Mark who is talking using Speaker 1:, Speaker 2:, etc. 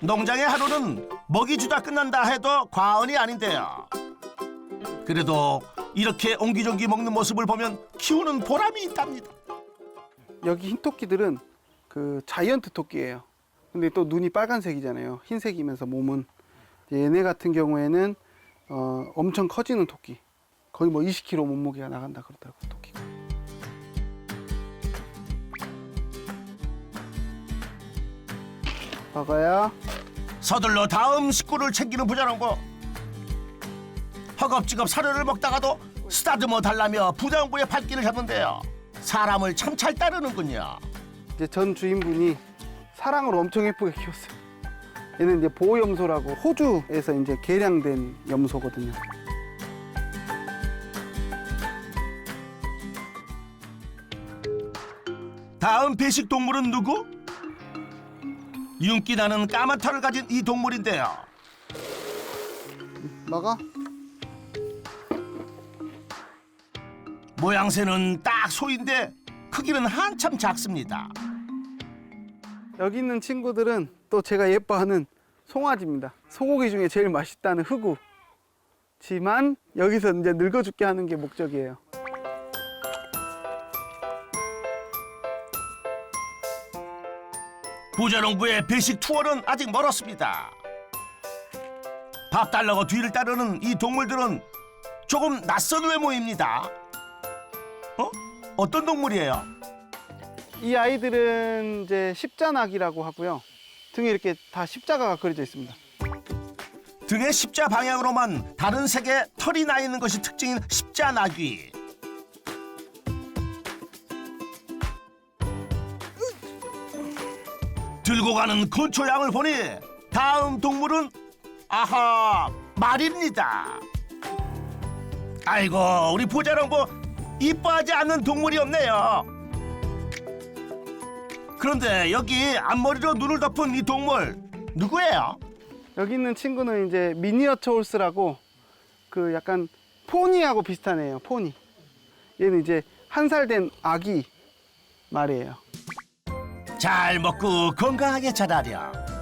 Speaker 1: 농장의 하루는 먹이 주다 끝난다 해도 과언이 아닌데요. 그래도 이렇게 옹기종기 먹는 모습을 보면 키우는 보람이 있답니다.
Speaker 2: 여기 흰 토끼들은 그 자이언트 토끼예요. 근데 또 눈이 빨간색이잖아요. 흰색이면서 몸은 얘네 같은 경우에는 어, 엄청 커지는 토끼. 거의 뭐 20kg 몸무게가 나간다 그러더라고요, 먹어요.
Speaker 1: 서둘러 다음 식구를 챙기는 부자농부. 허겁지겁 사료를 먹다가도 쓰다듬어 달라며 부자농부의 발길을 잡는데요. 사람을 참 잘 따르는군요.
Speaker 2: 이제 전 주인분이 사랑을 엄청 예쁘게 키웠어요. 얘는 이제 보호염소라고 호주에서 이제 개량된 염소거든요.
Speaker 1: 다음 배식 동물은 누구? 윤기 나는 까만 털을 가진 이 동물인데요.
Speaker 2: 먹어.
Speaker 1: 모양새는 딱 소인데 크기는 한참 작습니다.
Speaker 2: 여기 있는 친구들은 또 제가 예뻐하는 송아지입니다. 소고기 중에 제일 맛있다는 흑우. 지만 여기서 이제 늙어 죽게 하는 게 목적이에요.
Speaker 1: 부자농부의 배식 투어는 아직 멀었습니다. 밥 달라고 뒤를 따르는 이 동물들은 조금 낯선 외모입니다. 어? 어떤 동물이에요?
Speaker 2: 이 아이들은 이제 십자낙이라고 하고요. 등에 이렇게 다 십자가가 그려져 있습니다.
Speaker 1: 등의 십자 방향으로만 다른 색의 털이 나 있는 것이 특징인 십자나귀. 들고 가는 건초 양을 보니 다음 동물은 아하 말입니다. 아이고 우리 부자농부 이뻐하지 않는 동물이 없네요. 그런데 여기 앞머리로 눈을 덮은 이 동물 누구예요?
Speaker 2: 여기 있는 친구는 이제 미니어처 홀스라고 그 약간 포니하고 비슷한 애예요. 포니. 얘는 이제 한 살 된 아기 말이에요.
Speaker 1: 잘 먹고 건강하게 자라렴.